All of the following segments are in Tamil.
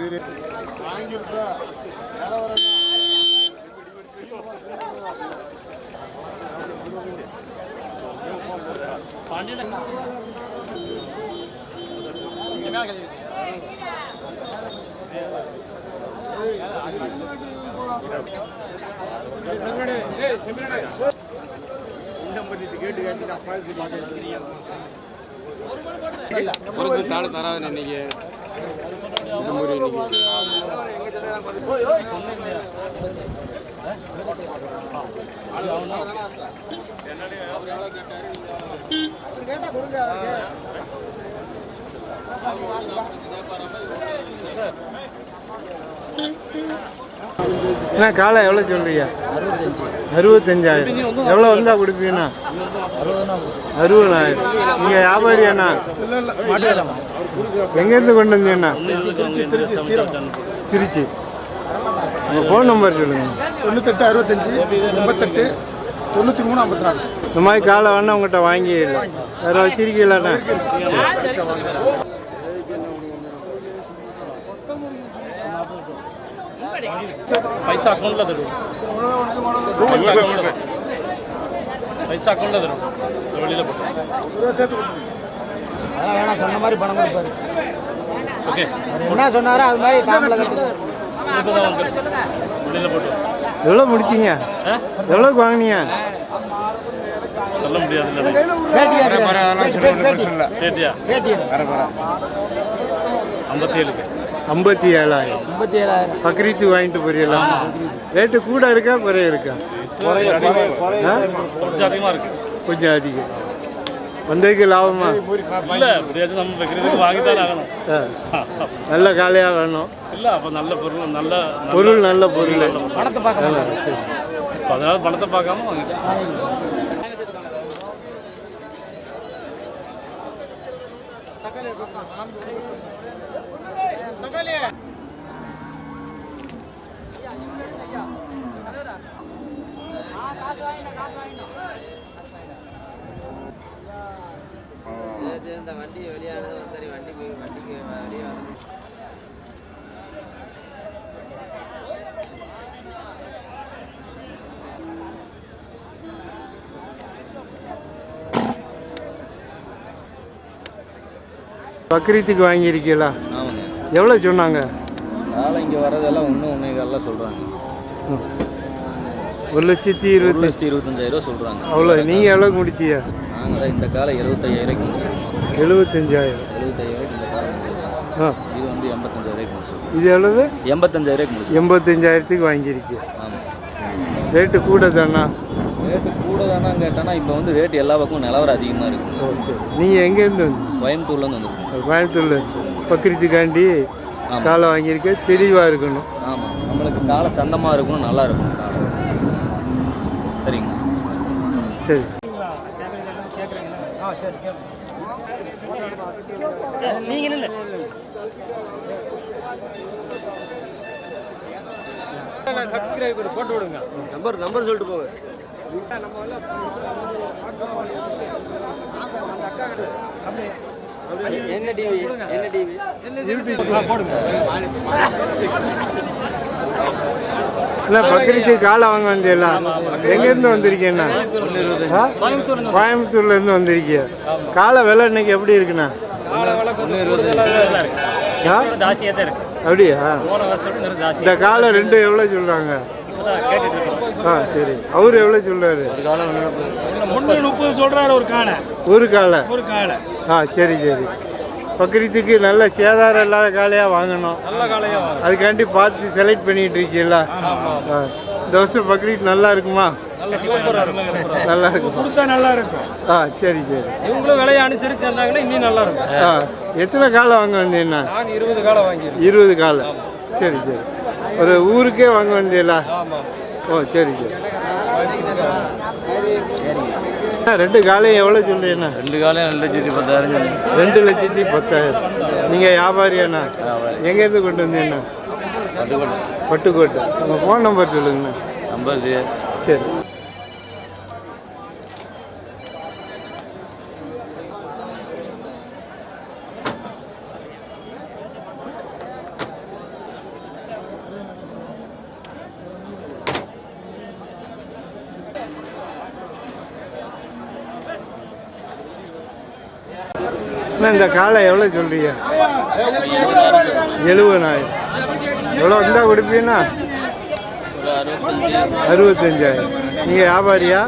இது ஒரு தாடு தராது இன்னைக்கு. இந்த என்ன காலை எவ்வளோ சொல்றீங்க? அறுபத்தஞ்சாயிரம். எவ்வளோ வந்தா கொடுப்பீங்கண்ணா? அறுபதாயிரம். நீங்கள் வியாபாரியாண்ணா எங்கேருந்து கொண்டு வந்தீங்கண்ணா? திருச்சி உங்கள் ஃபோன் நம்பர் சொல்லுங்கள் தொண்ணூத்தெட்டு அறுபத்தஞ்சி எண்பத்தெட்டு தொண்ணூற்றி மூணு ஐம்பத்தி நாலு இந்த மாதிரி காலை வேணா உங்கள்கிட்ட வாங்கி வேற வச்சிருக்கீங்களாண்ணா? பைசா அக்கௌண்ட்டில் தரும் பைசா அக்கௌண்ட்டில் தரும் வெளியில் போட்டு. அதெல்லாம் வேணாம் சொன்ன மாதிரி பணம் கொடுப்பாரு. ஓகே. என்ன சொன்னாரோ அது மாதிரி காமில் எவ்வளோ முடிச்சிங்க? எவ்வளோக்கு வாங்கினீங்க? சொல்ல முடியாது ஐம்பத்தி ஏழுக்கு ஐம்பத்தி ஏழாயிரம் ஐம்பத்தி ஏழாயிரம் பக்ரீத்து வாங்கிட்டு போறீங்களா? ரேட்டு கூட இருக்கா குறைய இருக்கா? ஆ? கொஞ்சம் அதிகமாக இருக்கு. கொஞ்சம் அதிகம். வந்ததுக்கு லாபமா. நல்ல காலையாக வேணும். இல்லை அப்போ நல்ல பொருள் நல்ல பொருள் நல்ல பொருள். பணத்தை பார்க்க அதனால பணத்தை பார்க்காம வாங்கிக்கலாம் இந்த வண்டி வெளியானது வந்தாரி வண்டி போய் வண்டிக்கு வெளியே பக்ரீத்துக்கு வாங்கியிருக்கீங்களா? ஆமாங்க. எவ்வளோ சொன்னாங்க? காலை இங்கே வர்றதெல்லாம் ஒன்று ஒன்றே காலெலாம் சொல்கிறாங்க. ஒரு லட்சத்தி இருபத்தி லட்சத்தி இருபத்தஞ்சாயிரம் சொல்கிறாங்க அவ்வளோ நீங்கள் எவ்வளோ முடிச்சிய நாங்கள் இந்த காலை இருபத்தையாயிரம் முடிச்சிருக்கோம். எழுபத்தஞ்சாயிரம். எழுபத்தையாயிரம் இந்த காலை முடிச்சிருக்கோம். ஆ இது வந்து எண்பத்தஞ்சாயிரம் முடிச்சிருக்கோம். இது எவ்வளவு? எண்பத்தஞ்சாயிரம் முடிச்சிருக்கோம். எண்பத்தஞ்சாயிரத்துக்கு வாங்கியிருக்கீங்க ஆமாம் ரேட்டு கூட தானா ரேட்டு கூட தானே கேட்டோன்னா இப்போ வந்து ரேட்டு எல்லா பக்கமும் நிலவரம் அதிகமாக இருக்குது ஓகே. நீங்கள் எங்கேருந்து வந்து கோயம்புத்தூர்லேருந்து வந்திருக்கோம். கோயம்புத்தூர்ல பக்ரீத்துக்காண்டி காலை வாங்கியிருக்க தெளிவாக இருக்கணும். ஆமாம் நம்மளுக்கு காலை சந்தமாக இருக்கணும் நல்லா இருக்கணும் காலை. சரிங்க சரி. நீங்கள் இல்லை சப்ஸ்கிரைபர் போட்டு விடுங்க. நம்பர் நம்பர் சொல்லிட்டு போங்க. என்ன டிவி? என்ன டிவி? இல்லை பக்ரீத்து காலை வாங்க வந்தீங்களா எங்கேருந்து வந்திருக்கீங்கண்ணா? ஆ? கோயம்புத்தூர்ல இருந்து. வந்திருக்கீங்க. காலை விலை இன்னைக்கு எப்படி இருக்குண்ணா? அப்படியா? இந்த காலை ரெண்டு எவ்வளோ சொல்றாங்க? இப்போதான் கேட்டுட்டு இருக்கோம் ஆ சரி. அவர் எவ்வளோ சொல்றாரு? ஒன்று முப்பது சொல்கிறாரு ஒரு காலை. ஒரு காலை. ஒரு காலை. ஆ சரி சரி. பக்ரீத்துக்கு நல்ல சேதாரம் இல்லாத காளையாக வாங்கணும். நல்ல காலையாக வாங்க அதுக்காண்டி பார்த்து செலக்ட் பண்ணிட்டு இருக்கீங்களா. இந்த வருஷம் பக்ரீத் நல்லா இருக்குமா? நல்ல இருக்கும் நல்லா இருக்கும்? கொடுத்தா நல்லா இருக்கும். ஆ சரி சரி. இவங்களும் விலையை அனுசரிச்சு இன்னும் நல்லா இருக்கும். ஆ எத்தனை காலை வாங்க நாங்கள் இருபது காலம் வாங்கியிருக்கோம் இருபது காலை சரி சரி. ஒரு ஊருக்கே வாங்க வந்தீங்களா? ஓ சரி சரி. ரெண்டு காலையும் எவ்வளோ சொல்றீங்கண்ணா ரெண்டு காலையும் ரெண்டு லட்சத்தி பத்தாயிரம் ரெண்டு லட்சத்தி பத்தாயிரம். நீங்கள் வியாபாரியாண்ணா எங்கேருந்து கொண்டு வந்தீங்கண்ணா பட்டுக்கோட்டை. பட்டுக்கோட்டை. உங்கள் ஃபோன் நம்பர் சொல்லுங்கண்ணா நம்பர் சரி. அண்ணா இந்த காலை எவ்வளோ சொல்றீங்க? எழுபதாயிரம் எவ்வளோ இருந்தால் கொடுப்பீங்கன்னா அறுபத்தஞ்சாயிரம். நீங்கள் வியாபாரியா?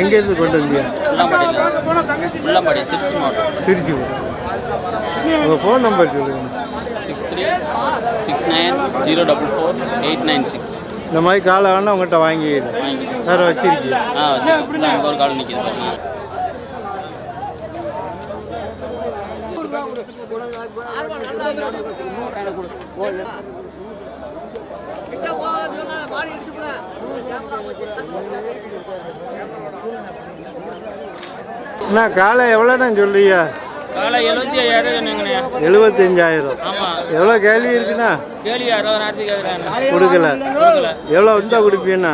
எங்கேருந்து கொண்டு வந்தீங்க? திருச்சி மாவட்டம். திருச்சி. உங்கள் ஃபோன் நம்பர் சொல்லுங்கள் six three six nine zero double four eight nine six. இந்த மாதிரி காலை வேணால் உங்கள்கிட்ட வாங்கிக்கிறேன். வாங்கி வேறு வச்சிருக்கீங்க. ஆ அங்கே ஒரு கால் நிற்கிது பாருங்க அண்ணா காலை எவ்வளோண்ணா சொல்றியா எழுபத்தஞ்சாயிரம். எவ்வளோ கேள்வி இருக்குண்ணா? கொடுக்கல. எவ்வளோ வந்தா கொடுத்துருவாங்கண்ணா.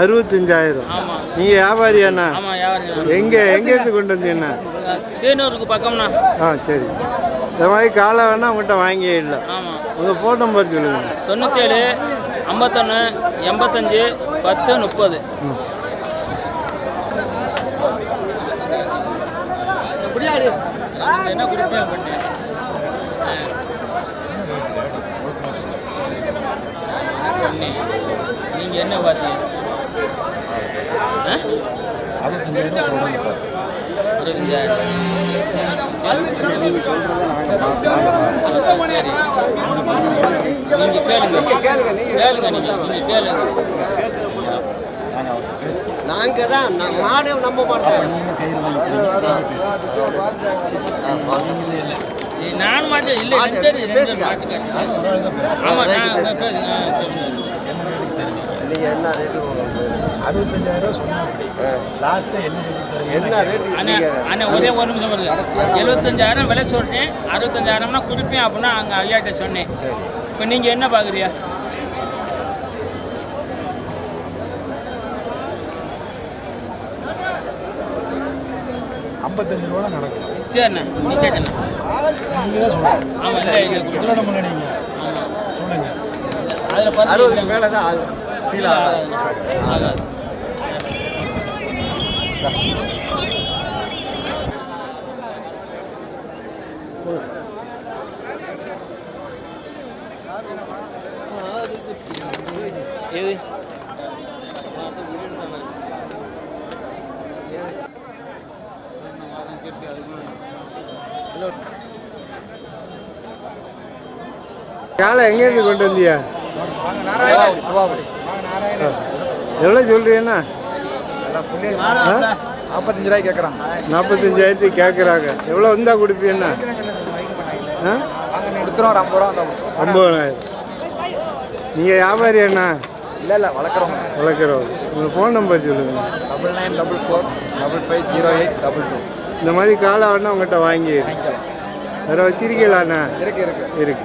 அறுபத்தஞ்சாயிரம். நீங்கள் வியாபாரியாண்ணா எங்கே எங்கேருந்து கொண்டு வந்தீங்கண்ணா? பக்கம்ண்ணா. ஆ சரி. இந்த மாதிரி காலை வேணால் உங்கள்கிட்ட வாங்கிடலாம் உங்கள் ஃபோன் நம்பர் சொல்லுங்கள் தொண்ணூற்றேழு ஐம்பத்தொன்று எண்பத்தஞ்சு பத்து முப்பது. என்ன கொடுப்பேன் பண்ணு? சொன்னேன். நீங்கள் என்ன பார்த்தீங்க? ஆ? சரி சரி. நீங்கள் கேளுங்க. கேளுங்க. நீங்கள் நீங்கள் கேளுங்க. நாங்க தான் மாடு நம்ப மாட்டோம் ஏய், நான் மாட்டேன் இல்லை நான் நான் பேசுங்க ஆ, சொல்லுங்க நீங்க என்ன ரேட்டு என்ன ரேட்டு அண்ணே அண்ணே ஒரே ஒரு நிமிஷம் வருது எழுபத்தஞ்சாயிரம் விலை சொல்லிட்டேன் அறுபத்தஞ்சாயிரம்னா கொடுப்பேன் அப்படின்னா அங்கே ஐயாட்ட சொன்னேன் இப்போ நீங்கள் என்ன பார்க்குறியா ஐம்பத்தஞ்சு ரூபா நடக்கும். சரிண்ணே நீ கேட்டண்ணே ஆமாம் இல்லை சொல்லுங்க. அதில் பார்த்து அறுபதுக்கு மேலே தான் ஆகும் இல்லை, ஆகாது. காலை எங்கேருந்து கொண்டு வந்தியா? எவ்வளோ சொல்றீங்கண்ணா நாற்பத்தஞ்சு ரூபாய்க்கு கேட்குறாங்க நாற்பத்தஞ்சாயிரத்துக்கு கேட்குறாங்க எவ்வளோ வந்தா கொடுப்பீங்கண்ணா கொடுத்துருவோம் ஒரு ஐம்பது ரூபா ஐம்பதாயிரம். நீங்கள் வியாபாரி அண்ணா இல்லை இல்லை வளர்க்குறோம் வளர்க்குறோம் உங்கள் ஃபோன் நம்பர் சொல்லுங்கள் double nine double four double five zero eight double two இந்த மாதிரி காலை வேணா உங்கள்கிட்ட வாங்கி வேறு வச்சிருக்கீங்களாண்ணா? இருக்கு இருக்கு. இருக்கு.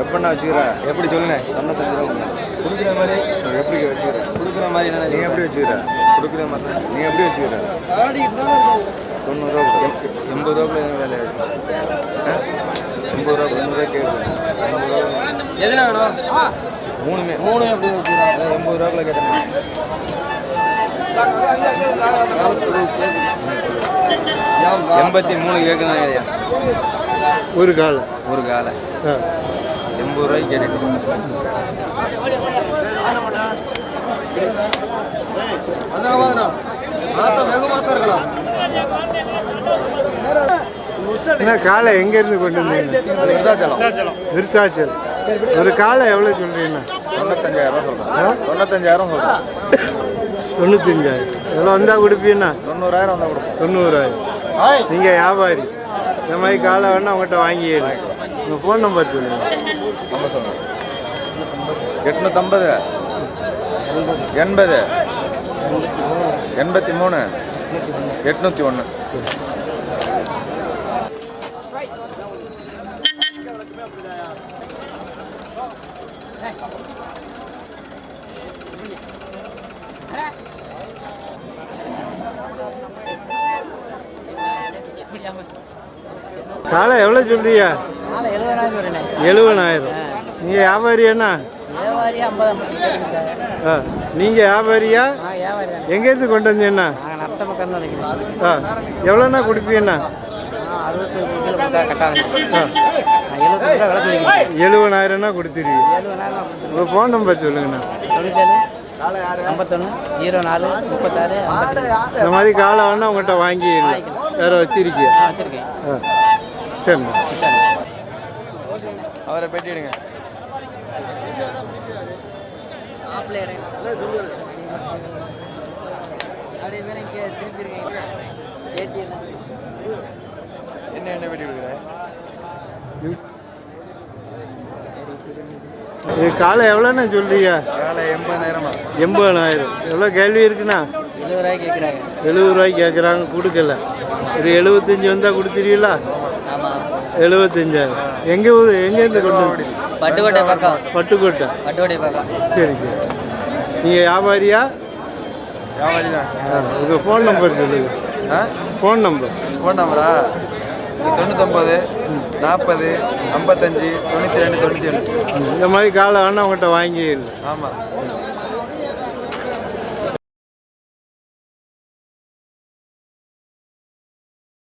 எப்படிண்ணா வச்சுக்கிற? எப்படி சொல்லுண்ணே தொண்ணூத்தஞ்சு ரூபா கொடுக்குற மாதிரி? எப்படி வச்சுக்கிற கொடுக்குற மாதிரி என்ன நீ எப்படி வச்சுக்கிற? கொடுக்குற மாதிரி. நீ எப்படி வச்சுக்கிற? தொண்ணூறுரூவா. எண்பது ரூபாக்குள்ள எதுவும் வேலை? எண்பது ரூபா எண்பது கேட்குது எண்பது ரூபா எதுனா வேணும்? மூணுமே. மூணு எப்படி வச்சுக்கிறேன் எண்பது ரூபாக்குள்ள கேட்டேன். எண்பத்தி மூணு கேட்குறேன் ஐயா ஒரு காலை. ஒரு காலை. ஆ. எண்பது ரூபாய்க்கு கேட்டுட்டு. என்ன காலை எங்கேருந்து கொண்டு வந்தீங்க? விருதாச்சலம் விருத்தாச்சல் ஒரு காலை எவ்வளோ சொல்கிறீங்கண்ணா தொண்ணூத்தஞ்சாயிரம் ரூபா சொல்கிறேன் தொண்ணூத்தஞ்சாயிரம் சொல்கிறேன் தொண்ணூத்தஞ்சாயிரம் எவ்வளோ வந்தால் கொடுப்பீங்கண்ணா தொண்ணூறாயிரம் வந்தால் கொடுப்போம். தொண்ணூறாயிரம். நீங்கள் வியாபாரி. இந்த மாதிரி காலை வேணா உங்கள்கிட்ட வாங்கிடலாம் உங்கள் ஃபோன் நம்பர் சொல்லுங்கள் நம்ம சொல்லுங்கள் எட்நூற்றம்பது எண்பது. எண்பத்தி மூணு. எட்நூற்றி ஒன்று. காலை எவ்வளோ சொல்றீங்க? எழுபதாயிரம் நீங்கள் வியாபாரியாண்ணா ஆ. நீங்கள் வியாபாரியா? எங்கேருந்து கொண்டு வந்தீங்கண்ணா ஆ. எவ்வளோண்ணா கொடுப்பீங்கண்ணா எழுபதாயிரம்னா உங்கள் ஃபோன் நம்பர் சொல்லுங்கண்ணா. ஐம்பத்தொன்று ஜீரோ நாலு முப்பத்தாறு இந்த மாதிரி காலை வேணா உங்கள்கிட்ட வாங்கிடலாம். வேற வச்சிருக்கீங்க வச்சிருக்கேன். சரிண்ணா அவரை பேட்டி என்ன என்ன எடுக்கிற? இது காலை எவ்வளோண்ணா சொல்றீங்க? காலை எண்பதாயிரமா? எண்பதாயிரம். எவ்வளோ கேள்வி இருக்குண்ணா? எழுபது ரூபாய்க்கு கேட்குறாங்க. எழுபது ரூபாய்க்கு கேட்குறாங்க கொடுக்கல. ஒரு எழுபத்தஞ்சி வந்தால் கொடுத்துருவீங்களா? எழுபத்தஞ்சாயிரம் எங்கே ஊர் எங்கேருந்து கொண்டு பட்டுக்கோட்டை பக்கம். பட்டுக்கோட்டை. பட்டுக்கோட்டை பக்கம். சரி சரி. நீங்கள் வியாபாரியா? வியாபாரி தான் உங்கள் ஃபோன் நம்பர் சொல்லுங்க ஆ? ஃபோன் நம்பர் ஃபோன் நம்பரா தொண்ணூத்தொம்பது நாற்பது ஐம்பத்தஞ்சு தொண்ணூற்றி ரெண்டு தொண்ணூற்றி ஏழு இந்த மாதிரி காலை வேணா உங்கள்கிட்ட வாங்கிடலாம் ஆமாம்